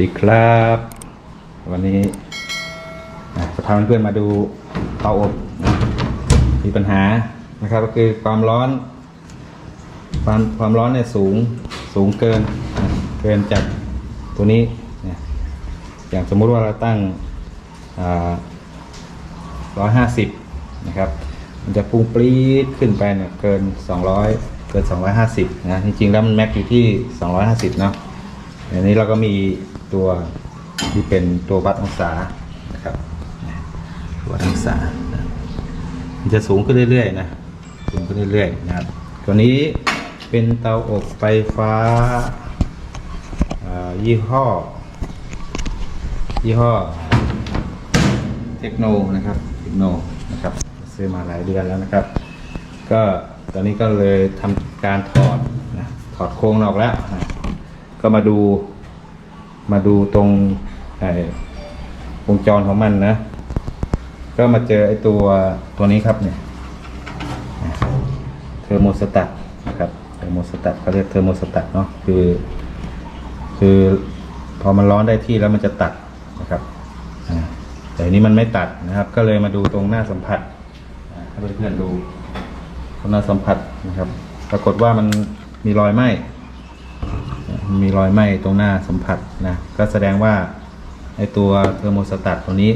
ดีครับ วันนี้อะจะพาเพื่อนๆมาดูเตาอบมีปัญหานะครับ ก็คือความร้อน ความความร้อนเนี่ยสูงสูงเกินเกินจากตัวนี้นยอย่างสมมุติว่าเราตั้งร้อยห้าสิบนะครับ มันจะพุ่งปรี๊ดขึ้นไปเนี่ยเกิน 200 เกิน 250 นะ จริงๆ แล้วมันแม็กอยู่ที่ 250 เนาะอันนี้เราก็มี ตัวที่เป็นตัววัดองศานะครับวัดองศานะมันจะสูงขึ้นเรื่อยๆนะสูงขึ้นเรื่อยๆนะครับ ตัวนี้เป็นเตาอบไฟฟ้าอ่ายี่ห้อ ยี่ห้อ เทคโนนะครับ เทคโนนะครับ ซื้อมาหลายเดือนแล้วนะครับ ก็ตอนนี้ก็เลยทำการถอดนะถอดโครงออกแล้วนะก็มาดู มาดูตรงวงจรของมันนะ ก็มาเจอไอ้ตัวตัวนี้ครับเนี่ยเทอร์โมสตัตนะครับเทอร์โมสตัตเขาเรียกเทอร์โมสตัตเนาะคือ คือพอมันร้อนได้ที่แล้วมันจะตัดนะครับแต่อันนี้มันไม่ตัดนะครับ ก็เลยมาดูตรงหน้าสัมผัสให้เพื่อนๆดูหน้าสัมผัสนะครับ ปรากฏว่ามันมีรอยไหม้ มีรอยไหม้ตรงหน้าสัมผัสนะก็แสดงว่าไอตัวเทอร์โมสตัตตัวนี้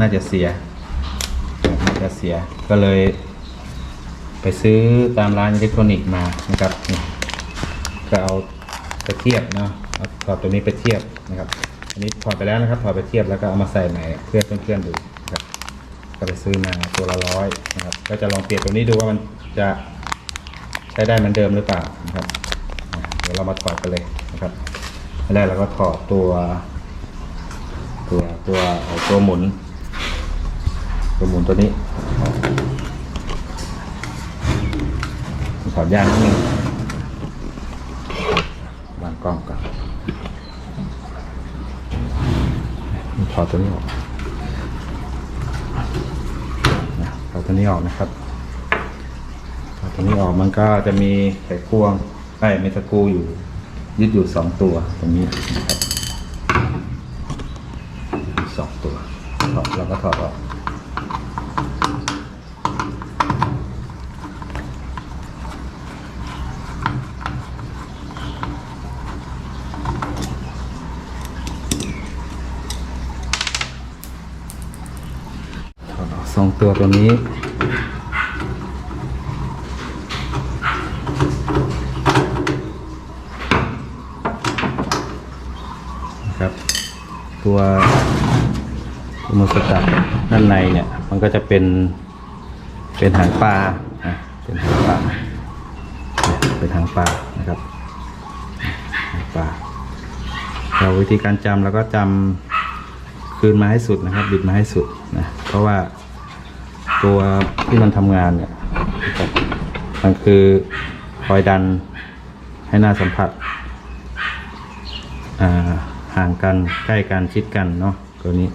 น่าจะเสียน่าจะเสียก็เลย ไปซื้อตามร้านอิเล็กทรอนิกส์มานะครับก็เอาไปเทียบเนาะเอาถอดตัวนี้ไปเทียบนะครับ อันนี้ถอดไปแล้วนะครับถอดไปเทียบแล้วก็เอามาใส่ใหม่เพื่อเพื่อนๆดูนะครับก็ไปซื้อมาตัวละร้อยนะครับก็จะลองเปลี่ยนตัวนี้ดูว่ามันจะใช้ได้เหมือนเดิมหรือเปล่านะครับเดี๋ยวเรามาถอดกันเลย นะครับแรกเราก็ถอดตัว ตัวตัวตัวหมุน ตัวหมุนตัวนี้ถอดยางนิดนึงวางกล้องก่อนถอดตัวนี้ออกถอดตัวนี้ออกนะครับถอดตัวนี้ออกมันก็จะมีไขควงไอ้เมตะกูอยู่ ยึดอยู่สองตัวตรงนี้นะครับสองตัวถอดเราก็ถอดออกถอดออกสองตัวตัวนี้ นะครับ ตัวตัวมือสตัดด้านในเนี่ยมันก็จะเป็นเป็นหางปลานะเป็นหางปลาเป็นหางปลานะครับหางปลาเราวิธีการจำเราก็จำคืนมาให้สุดนะครับบิดมาให้สุดนะเพราะว่าตัวที่มันทำงานเนี่ยมันคือคอยดันให้หน้าสัมผัสอ่า ห่างกันใกล้กันชิดกันเนาะตัวนี้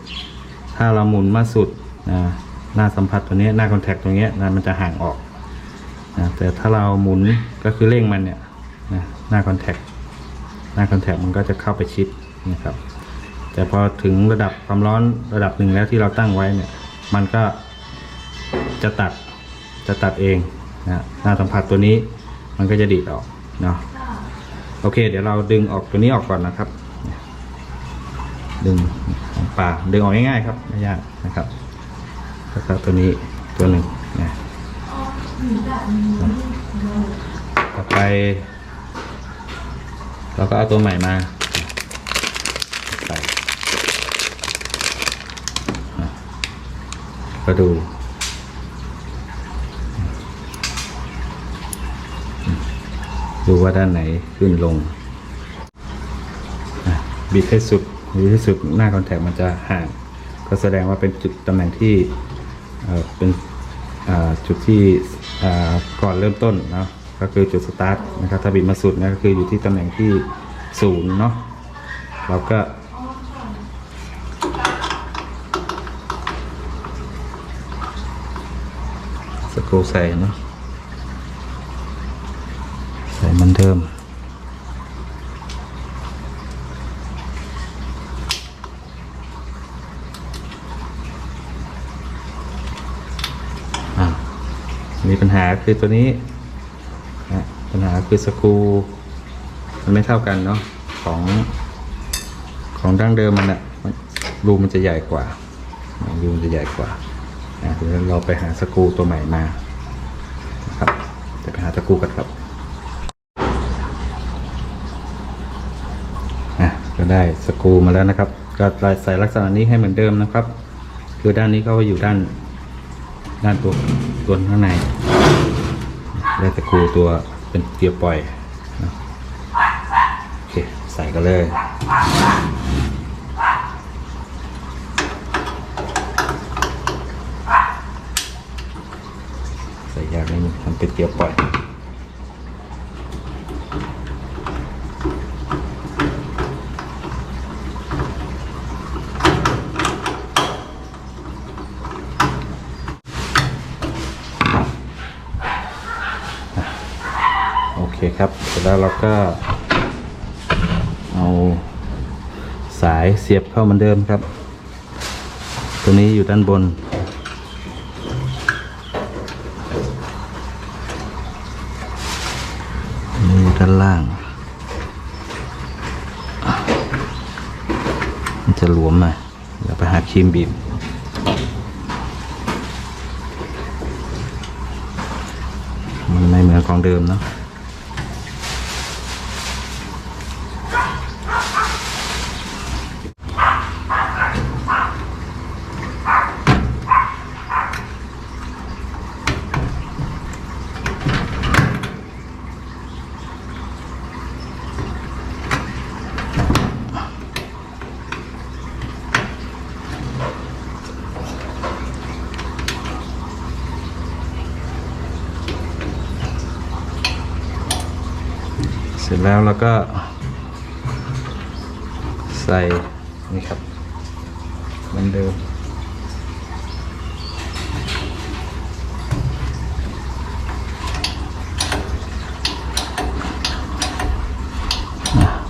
ถ้าเราหมุนมาสุดนะหน้าสัมผัสตัวนี้หน้าคอนแทคตรงนี้นะมันจะห่างออกนะแต่ถ้าเราหมุนก็คือเร่งมันเนี่ยนะหน้าคอนแทคหน้าคอนแทคมันก็จะเข้าไปชิดนะครับ แต่พอถึงระดับความร้อนระดับหนึ่งแล้วที่เราตั้งไว้เนี่ยมันก็จะตัดจะตัดเองนะหน้าสัมผัสตัวนี้มันก็จะดีดออกเนาะโอเค เดี๋ยวเราดึงออกตัวนี้ออกก่อนนะครับ ดึงของปลาดึงออกง่ายๆครับไม่ยากนะครับแล้วก็ตัวนี้ตัวหนึ่งนะต่อไป เราก็เอาตัวใหม่มาใส่ก็ดูดูว่าด้านไหนขึ้นลง บิดให้สุด ดให้สุดหน้าคอนแทคมันจะห่าง ก็แสดงว่าเป็นจุดตำแหน่งที่เป็นจุดที่ก่อนเริ่มต้นเนาะก็คือจุดสตาร์ทนะครับถ้าบิดมาสุดนะก็คืออยู่ที่ตำแหน่งที่ศูนย์เนาะเราก็สกรูใส่เนาะใส่เหมันเดิม มีปัญหาคือตัวนี้นะปัญหาคือสกรูมันไม่เท่ากันเนาะของของดั้งเดิมมันอะรูมันจะใหญ่กว่ารูมันจะใหญ่กว่านะเดี๋ยวเราไปหาสกรูตัวใหม่มาครับจะไปหาสกรูกันครับอะก็ได้สกรูมาแล้วนะครับ ก็ใส่ลักษณะนี้ให้เหมือนเดิมนะครับ คือด้านนี้ก็อยู่ด้าน ด้านตัวตัวข้างในได้ตะกรูตัวเป็นเกียร์ปล่อยโอเคใส่กันเลยใส่ยากนิดนึงทำเป็นเกียร์ปล่อย คครับเสร็จแล้วเราก็ เอาสายเสียบเข้าเหมือนเดิมครับ ตัวนี้อยู่ด้านบน นี่อยู่ด้านล่าง มันจะหลวมหน่อยเดี๋ยวไปหาครีมบีบมันไม่เหมือนของเดิมเนาะ ร็จแล้วเราก็ ใส่นี่ครับเหมือนเดิม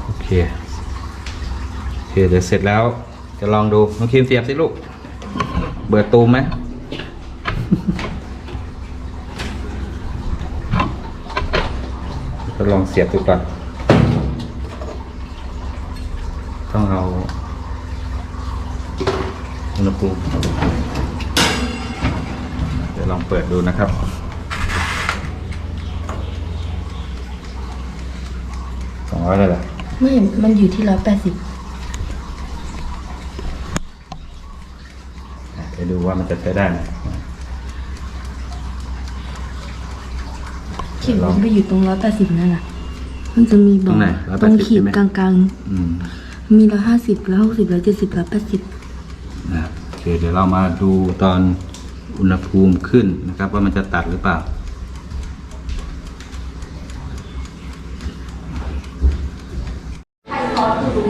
โอเคโอเคเดี๋ยวเสร็จแล้วจะลองดูน้องครีมเสียบสิลูก เบิดตูมไหม ก็ลองเสียบดูก่อน ต้องเอาอุณหภูมิเดี๋ยวลองเปิดดูนะครับสองร้อยเลยเหรอไม่มันอยู่ที่ร้อยแปดสิบอะไปดูว่ามันจะใช้ได้ไหม ขีดมันไปอยู่ตรงร้อยแปดสิบนั่นน่ะมันจะมีบอกตรงขีดกลางอืมๆ มีร้อยห้าสิบร้อยหกสิบร้อยเจ็ดสิบร้อยแปดสิบนะโอเคเดี๋ยวเรามาดูตอนอุณหภูมิขึ้นนะครับ ว่ามันจะตัดหรือเปล่า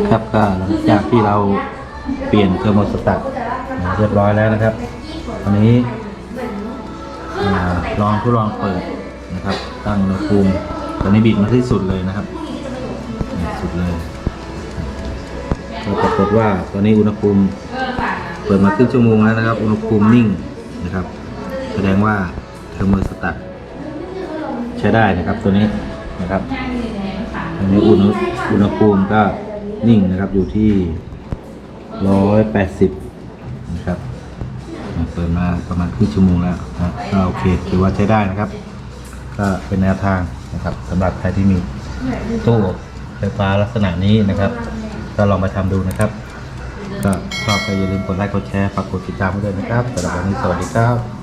ครับก็หลังจากที่เราเปลี่ยนเทอร์โมสตัตเรียบร้อยแล้วนะครับตอนนี้อ่าลองทดลองเปิด นะครับ ตั้งอุณหภูมิตอนนี้บิดมาที่สุดเลยนะครับ สุดเลยก็ปรากฏว่าตอนนี้อุณหภูมิเปิดมาครึ่งชั่วโมงแล้วนะครับ อุณหภูมินิ่งนะครับ แสดงว่าเทอร์โมสตัตใช้ได้นะครับตัวนี้นะครับอันนี้อุณหอุณหภูมิก็นิ่งนะครับอยู่ที่ร้อยแปดสิบนะครับ เปิดมาประมาณครึ่งชั่วโมงแล้วนะก็โอเคถือว่าใช้ได้นะครับ ก็เป็นแนวทางนะครับสำหรับใครที่มีตู้ไฟฟ้าลักษณะนี้นะครับ ก็ลองมาทำดูนะครับ ก็ชอบก็อย่าลืมกดไลค์กดแชร์ฝากกดติดตามด้วยนะครับสำหรับวันนี้สวัสดีครับ